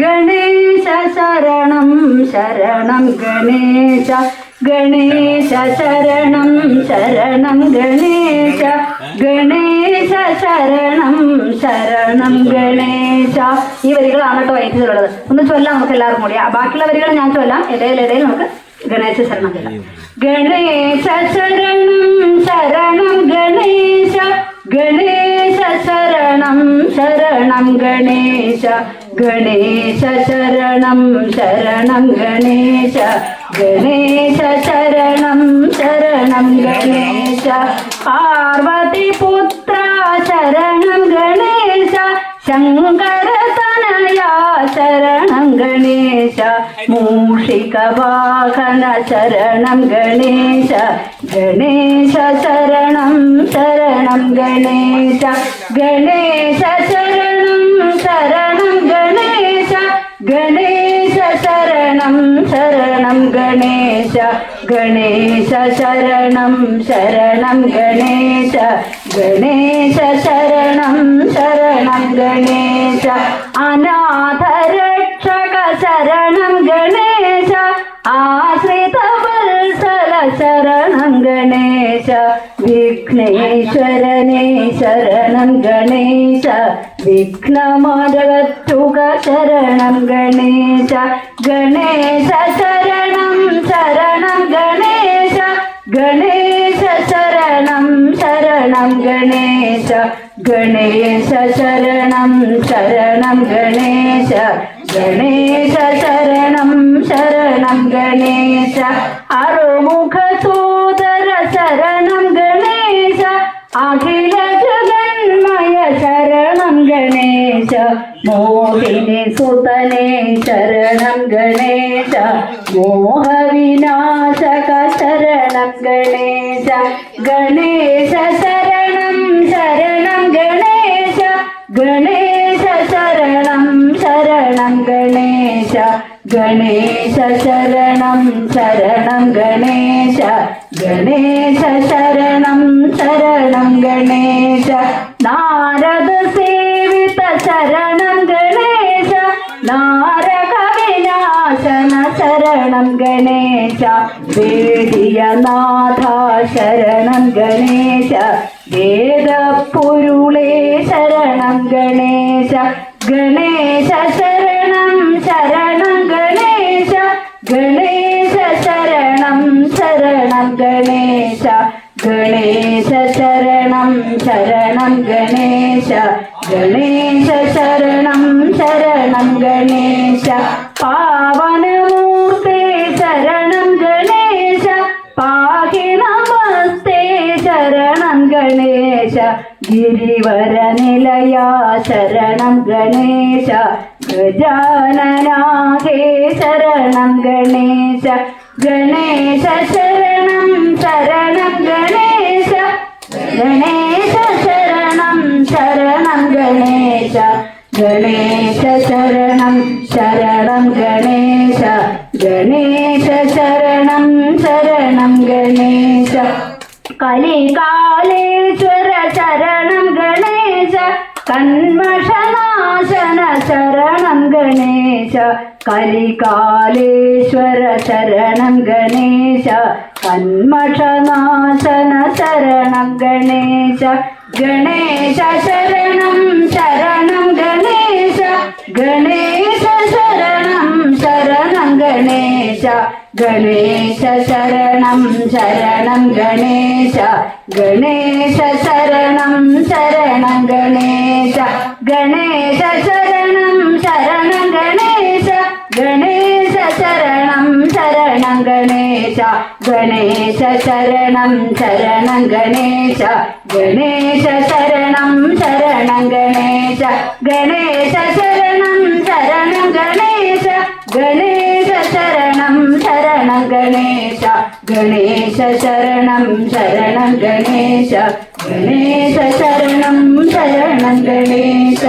ഗണേശ ശരണം ശരണം ഗണേശ. ഗണേശ ശരണം ശരണം ഗണേശ. ഗണേശ ശരണം ശരണം ഗണേശ. ഈ വരികളാണ് കേട്ടോ വൈദ്യുതിയുള്ളത് ഒന്ന് ചൊല്ലാം നമുക്ക് എല്ലാവർക്കും കൂടി. ബാക്കിയുള്ള വരികൾ ഞാൻ ചൊല്ലാം. ഇടയിൽ ഇടയിൽ നമുക്ക് ഗണേശ ശരണം ഗണേശ ശരണം ശരണം ഗണേശ. ഗണേശ ഗണേശ ശരണം ശരണം ഗണേശ ഗണേശ ശരണം ശരണം ഗണേശ. പാർവതി പുത്ര ശരണം ഗണേശ ശങ്കര ശരണം ഗണേശ. മൂഷിക വാഹന ശരണം ഗണേശ ഗണേശ ശരണം ശരണം ഗണേശ. ഗണേശ ശരണം ശരണം ഗണേശ ഗണേശ ശരണം ശരണം ഗണേശ ഗണേശ ശരണം ശരണം ഗണേശ. അനാഥരക്ഷക ശരണം ഗണേശ ആശ്രിത വത്സല ശരണം ഗണേശ വിഘ്നേശ്വരനെ ശരണം ഗണേശ വിഘ്നമരകത്തുക ശരണം ഗണേശ ഗണേശ ശരണം ശരണം ഗണേശ ഗണേശ ശരണം ശരണം ഗണേശ ഗണേശ ശരണം ശരണം ഗണേശ ഗണേശ മോഹിനി സുതനെ ശരണം ഗണേശ മോഹവിനാശക ശരണം ഗണേശ ഗണേശ ശരണം ശരണം ഗണേശ ഗണേശ ശരണം ശരണം ഗണേശ ഗണേശ ശരണം ശരണം ഗണേശ ഗണേശ ശരണം ശരണം ഗണേശ വേദിയനാഥ ശരണം ഗണേശ വേദപ്പൊരുളേ ശരണം ഗണേശ ഗണേശ ശരണം ശരണം ഗണേശ ഗണേശ ശരണം ശരണം ഗണേശ ഗണേശ ശരണം ശരണം ഗിരിവരനിലയാ ശരണം ഗണേശ ഗജാനനാകേ ശരണം ഗണേശ ഗണേശ ശരണം ശരണം ഗണേശ ഗണേശ ശരണം ശരണം ഗണേശ ഗണേശ ശരണം ശരണം ഗണേശ ഗണേശ ശരണം ശരണം ഗണേശ. കലികാലേശ്വര കന്മഷനാശന ശരണം ഗണേശ കലികാലേശ്വര ശരണം ഗണേശ കന്മഷനാശന ശരണം ഗണേശ ഗണേശ ശരണം ശരണം ഗണേശ ഗണേശ ശരണം ശരണം ഗണേശ ഗണേശ ശരണം ശരണം ഗണേശ. ഗണേശ ശരണം ശരണം ഗണേശ. ഗണേശ ശരണം ശരണം ഗണേശ. ഗണേശ ശരണം ശരണം ഗണേശ. ഗണേശ ശരണം ശരണം ഗണേശ. ഗണേശ ശരണം ശരണം ഗണേശ. ഗണേശ ശരണം ഗണേശ ശരണം ശരണം ഗണേശ. ഗണേശ ശരണം ശരണം ഗണേശ.